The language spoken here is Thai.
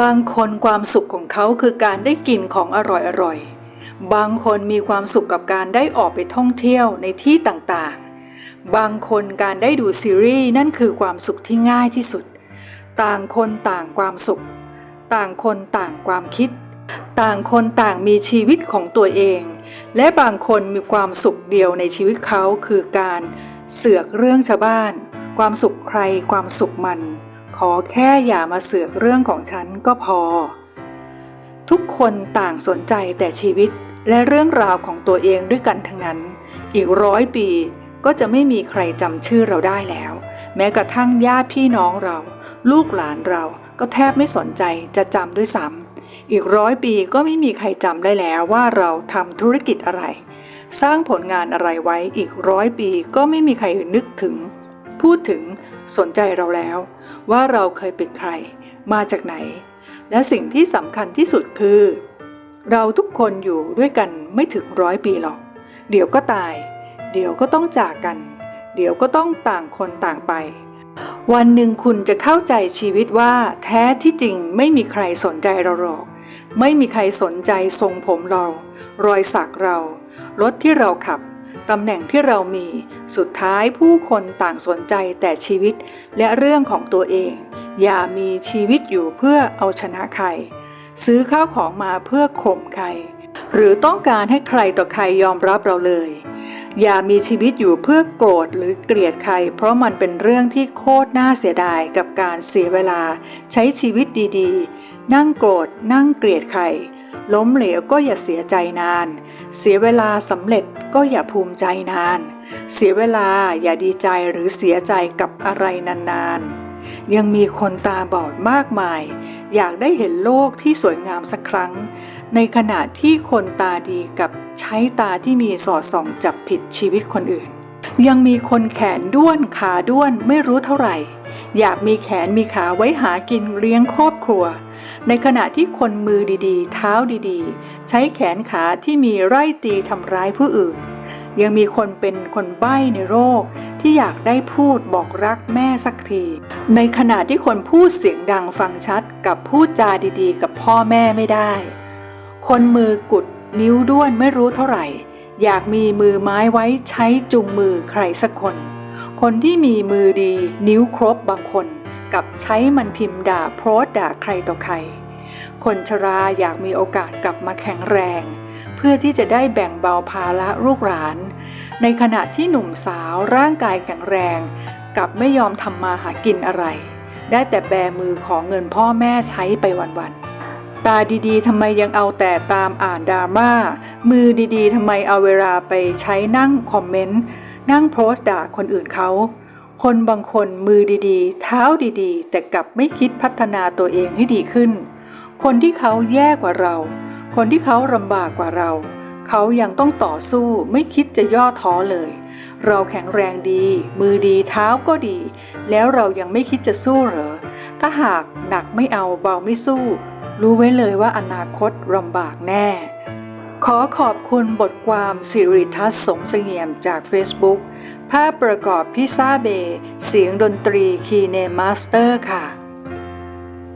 บางคนความสุขของเขาคือการได้กินของอร่อยๆ บางคนมีความสุขกับการได้ออกไปท่องเที่ยวในที่ต่างๆ บางคนการได้ดูซีรีส์นั่นคือความสุขที่ง่ายที่สุด ต่างคนต่างความสุข ต่างคนต่างความคิด ต่างคนต่างมีชีวิตของตัวเอง และบางคนมีความสุขเดียวในชีวิตเขาคือการเสือกเรื่องชาวบ้าน ความสุขใครความสุขมัน ขอแค่อย่ามาเสือกเรื่องของฉันก็พอ ทุกคนต่างสนใจแต่ชีวิตและเรื่องราวของตัวเองด้วยกันทั้งนั้น อีกร้อยปีก็จะไม่มีใครจำชื่อเราได้แล้ว แม้กระทั่งญาติพี่น้องเรา ลูกหลานเราก็แทบไม่สนใจจะจำด้วยซ้ำอีกร้อยปีก็ไม่มีใครจำได้แล้วว่าเราทำธุรกิจอะไร สร้างผลงานอะไรไว้อีกร้อยปีก็ไม่มีใครนึกถึง พูดถึงสนใจเราแล้ว ว่าเราเคยเป็นใคร มาจากไหน และสิ่งที่สำคัญที่สุดคือ เราทุกคนอยู่ด้วยกันไม่ถึงร้อยปีหรอก เดี๋ยวก็ตาย เดี๋ยวก็ต้องจากกัน เดี๋ยวก็ต้องต่างคนต่างไป วันหนึ่งคุณจะเข้าใจชีวิตว่าแท้ที่จริงไม่มีใครสนใจเราหรอก ไม่มีใครสนใจทรงผมเรา รอยสักเรา รถที่เราขับ ตำแหน่งที่เรามี สุดท้ายผู้คนต่างสนใจแต่ชีวิตและเรื่องของตัวเอง อย่ามีชีวิตอยู่เพื่อเอาชนะใคร ซื้อข้าวของมาเพื่อข่มใคร หรือต้องการให้ใครต่อใครยอมรับเราเลย อย่ามีชีวิตอยู่เพื่อโกรธหรือเกลียดใคร เพราะมันเป็นเรื่องที่โคตรน่าเสียดายกับการเสียเวลา ใช้ชีวิตดีๆ นั่งโกรธนั่งเกลียดใคร ล้มเหลวก็อย่าเสียใจนาน เสียเวลาสำเร็จก็อย่าภูมิใจนาน เสียเวลาอย่าดีใจหรือเสียใจกับอะไรนานๆ ยังมีคนตาบอดมากมาย อยากได้เห็นโลกที่สวยงามสักครั้ง ในขณะที่คนตาดีกับใช้ตาที่มีสอดส่องจับผิดชีวิตคนอื่น ยังมีคนแขนด้วนขาด้วนไม่รู้เท่าไหร่ อยากมีแขนมีขาไว้หากินเลี้ยงครอบครัว ในขณะที่คนมือดีๆ เท้าดีๆ ใช้แขนขาที่มีไร่ตีทำร้ายผู้อื่น ยังมีคนเป็นคนใบ้ในโรค ที่อยากได้พูดบอกรักแม่สักที ในขณะที่คนพูดเสียงดังฟังชัดกับพูดจาดีๆ กับพ่อแม่ไม่ได้ คนมือกุดนิ้วด้วนไม่รู้เท่าไหร่ อยากมีมือไม้ไว้ใช้จุงมือใครสักคน คนที่มีมือดีนิ้วครบบางคน กับใช้มันพิมพ์ด่าโพสด่าใครต่อใคร คนชราอยากมีโอกาสกลับมาแข็งแรง เพื่อที่จะได้แบ่งเบาภาระลูกหลาน ในขณะที่หนุ่มสาวร่างกายแข็งแรงกลับไม่ยอมทำมาหากินอะไร ได้แต่แบมือของเงินพ่อแม่ใช้ไปวันๆตาดีๆทำไมยังเอาแต่ตามอ่านดราม่า มือดีๆทำไมเอาเวลาไปใช้นั่งคอมเมนต์ นั่งโพสต์ด่าคนอื่นเขา คนบางคนมือดีๆ เท้าดีๆ แต่กลับไม่คิดพัฒนาตัวเองให้ดีขึ้น คนที่เขาแย่กว่าเรา คนที่เขาลำบากกว่าเรา เขายังต้องต่อสู้ไม่คิดจะย่อท้อเลย เราแข็งแรงดี มือดีเท้าก็ดี แล้วเรายังไม่คิดจะสู้เหรอ ถ้าหากหนักไม่เอาเบาไม่สู้ รู้ไว้เลยว่าอนาคตลำบากแน่ ขอขอบคุณบทความสิริทัศน์สมเสงี่ยมจาก Facebook ภาพประกอบพิซซ่าเบย์เสียงดนตรีคีเนมาสเตอร์ค่ะ